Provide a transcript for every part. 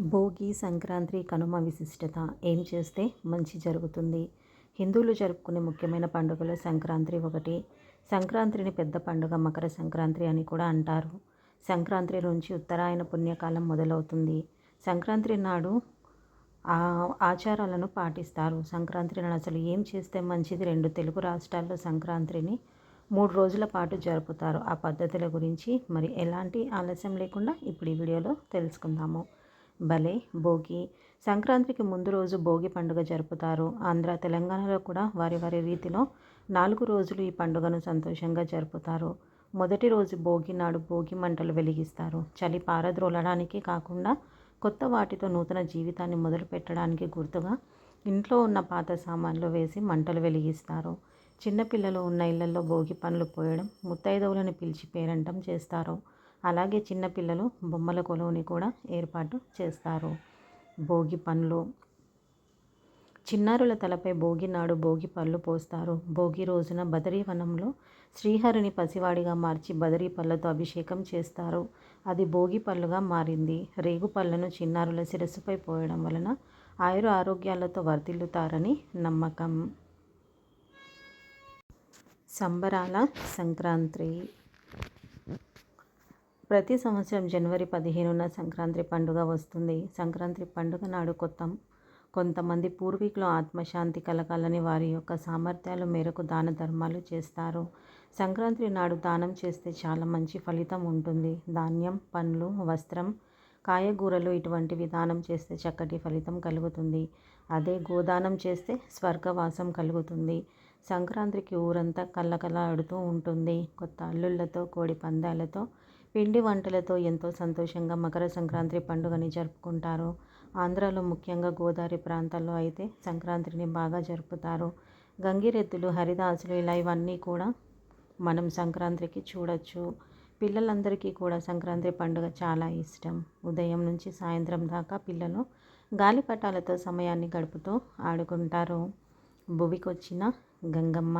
భోగి సంక్రాంతి కనుమ విశిష్టత ఏం చేస్తే మంచి జరుగుతుంది? హిందువులు జరుపుకునే ముఖ్యమైన పండుగలు సంక్రాంతి ఒకటి. సంక్రాంతిని పెద్ద పండుగ మకర సంక్రాంతి అని కూడా అంటారు. సంక్రాంతి నుంచి ఉత్తరాయణ పుణ్యకాలం మొదలవుతుంది. సంక్రాంతి నాడు ఆ ఆచారాలను పాటిస్తారు. సంక్రాంతి నాడు అసలు ఏం చేస్తే మంచిది? రెండు తెలుగు రాష్ట్రాల్లో సంక్రాంతిని మూడు రోజుల పాటు జరుపుతారు. ఆ పద్ధతుల గురించి మరి ఎలాంటి ఆలస్యం లేకుండా ఇప్పుడు ఈ వీడియోలో తెలుసుకుందాము. భలే భోగి. సంక్రాంతికి ముందు రోజు భోగి పండుగ జరుపుతారు. ఆంధ్ర తెలంగాణలో కూడా వారి వారి రీతిలో నాలుగు రోజులు ఈ పండుగను సంతోషంగా జరుపుతారు. మొదటి రోజు భోగి నాడు భోగి మంటలు వెలిగిస్తారు. చలి పారద్రోలడానికి కాకుండా కొత్త వాటితో నూతన జీవితాన్ని మొదలు పెట్టడానికి గుర్తుగా ఇంట్లో ఉన్న పాత సామాన్లు వేసి మంటలు వెలిగిస్తారు. చిన్నపిల్లలు ఉన్న ఇళ్ళలో భోగి పనులు పోయడం ముత్తైదవులను పిలిచి పేరంటం చేస్తారు. అలాగే చిన్నపిల్లలు బొమ్మల కొలువుని కూడా ఏర్పాటు చేస్తారు. భోగి పండ్లు. చిన్నారుల తలపై భోగి నాడు భోగి పళ్ళు పోస్తారు. భోగి రోజున బదరీవనంలో శ్రీహరిని పసివాడిగా మార్చి బదరీ పళ్ళతో అభిషేకం చేస్తారు. అది భోగి పళ్ళుగా మారింది. రేగు పళ్ళను చిన్నారుల శిరస్సుపై పోయడం వలన ఆయుర ఆరోగ్యాలతో వర్ధిల్లుతారని నమ్మకం. సంబరాల సంక్రాంతి ప్రతి సంవత్సరం జనవరి పదిహేనున సంక్రాంతి పండుగ వస్తుంది. సంక్రాంతి పండుగ నాడు కొత్త కొంతమంది పూర్వీకులు ఆత్మశాంతి కలగాలని వారి యొక్క సామర్థ్యాల మేరకు దాన ధర్మాలు చేస్తారు. సంక్రాంతి నాడు దానం చేస్తే చాలా మంచి ఫలితం ఉంటుంది. ధాన్యం పండ్లు వస్త్రం కాయగూరలు ఇటువంటివి దానం చేస్తే చక్కటి ఫలితం కలుగుతుంది. అదే గోదానం చేస్తే స్వర్గవాసం కలుగుతుంది. సంక్రాంతికి ఊరంతా కళ్ళకలాడుతూ ఉంటుంది. కొత్త అల్లుళ్ళతో కోడి పందాలతో పిండి వంటలతో ఎంతో సంతోషంగా మకర సంక్రాంతి పండుగని జరుపుకుంటారు. ఆంధ్రాలో ముఖ్యంగా గోదావరి ప్రాంతాల్లో అయితే సంక్రాంతిని బాగా జరుపుతారు. గంగిరెద్దులు హరిదాసులు ఇలా ఇవన్నీ కూడా మనం సంక్రాంతికి చూడొచ్చు. పిల్లలందరికీ కూడా సంక్రాంతి పండుగ చాలా ఇష్టం. ఉదయం నుంచి సాయంత్రం దాకా పిల్లలు గాలిపటాలతో సమయాన్ని గడుపుతూ ఆడుకుంటారు. భువికొచ్చిన గంగమ్మ.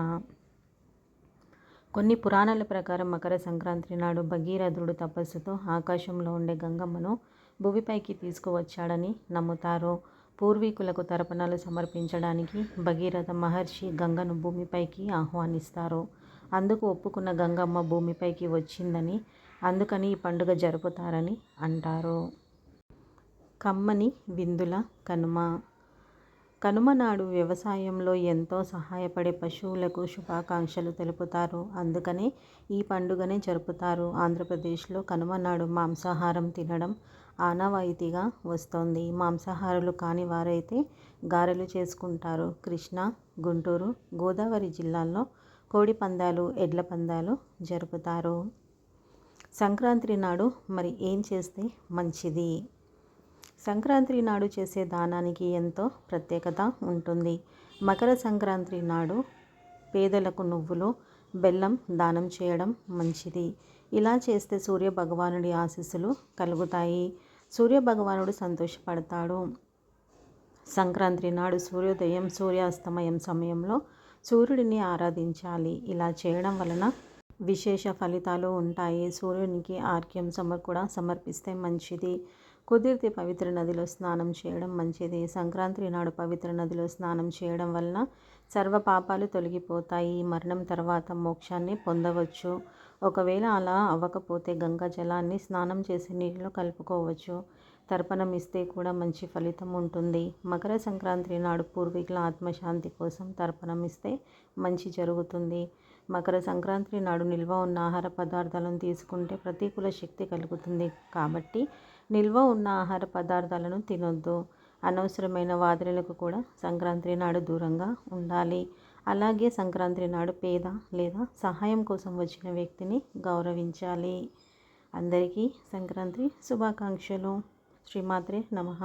కొన్ని పురాణాల ప్రకారం మకర సంక్రాంతి నాడు భగీరథుడు తపస్సుతో ఆకాశంలో ఉండే గంగమ్మను భూమిపైకి తీసుకువచ్చాడని నమ్ముతారు. పూర్వీకులకు తర్పణాలు సమర్పించడానికి భగీరథ మహర్షి గంగను భూమిపైకి ఆహ్వానిస్తారు. అందుకు ఒప్పుకున్న గంగమ్మ భూమిపైకి వచ్చిందని అందుకని ఈ పండుగ జరుపుతారని అంటారు. కమ్మని విందుల కనుమ కనుమ నాడు వ్యవసాయంలో ఎంతో సహాయపడే పశువులకు శుభాకాంక్షలు తెలుపుతారు. అందుకనే ఈ పండుగనే జరుపుతారు. ఆంధ్రప్రదేశ్లో కనుమ నాడు మాంసాహారం తినడం ఆనవాయితీగా వస్తోంది. మాంసాహారులు కాని వారైతే గారెలు చేసుకుంటారు. కృష్ణా గుంటూరు గోదావరి జిల్లాల్లో కోడి పందాలు ఎడ్ల పందాలు జరుపుతారు. సంక్రాంతి నాడు మరి ఏం చేస్తే మంచిది? సంక్రాంతి నాడు చేసే దానానికి ఎంతో ప్రత్యేకత ఉంటుంది. మకర సంక్రాంతి నాడు పేదలకు నువ్వులు బెల్లం దానం చేయడం మంచిది. ఇలా చేస్తే సూర్య భగవానుడి ఆశీస్సులు కలుగుతాయి. సూర్య భగవానుడు సంతోషపడతాడు. సంక్రాంతి నాడు సూర్యోదయం సూర్యాస్తమయం సమయంలో సూర్యుడిని ఆరాధించాలి. ఇలా చేయడం వలన విశేష ఫలితాలు ఉంటాయి. సూర్యునికి ఆర్క్యం సమర్ కూడా సమర్పిస్తే మంచిది. కుదిరితే పవిత్ర నదిలో స్నానం చేయడం మంచిది. సంక్రాంతి నాడు పవిత్ర నదిలో స్నానం చేయడం వలన సర్వ పాపాలు తొలగిపోతాయి. మరణం తర్వాత మోక్షాన్ని పొందవచ్చు. ఒకవేళ అలా అవ్వకపోతే గంగా జలాన్ని స్నానం చేసే నీటిలో కలుపుకోవచ్చు. తర్పణం ఇస్తే కూడా మంచి ఫలితం ఉంటుంది. మకర సంక్రాంతి నాడు పూర్వీకుల ఆత్మశాంతి కోసం తర్పణం ఇస్తే మంచి జరుగుతుంది. మకర సంక్రాంతి నాడు నిల్వ ఉన్న ఆహార పదార్థాలను తీసుకుంటే ప్రతికూల శక్తి కలుగుతుంది. కాబట్టి నిల్వ ఉన్న ఆహార పదార్థాలను తినొద్దు. అనవసరమైన వాదనలకు కూడా సంక్రాంతి నాడు దూరంగా ఉండాలి. అలాగే సంక్రాంతి నాడు పేద లేదా సహాయం కోసం వచ్చిన వ్యక్తిని గౌరవించాలి. అందరికీ సంక్రాంతి శుభాకాంక్షలు. శ్రీమాత్రే నమ.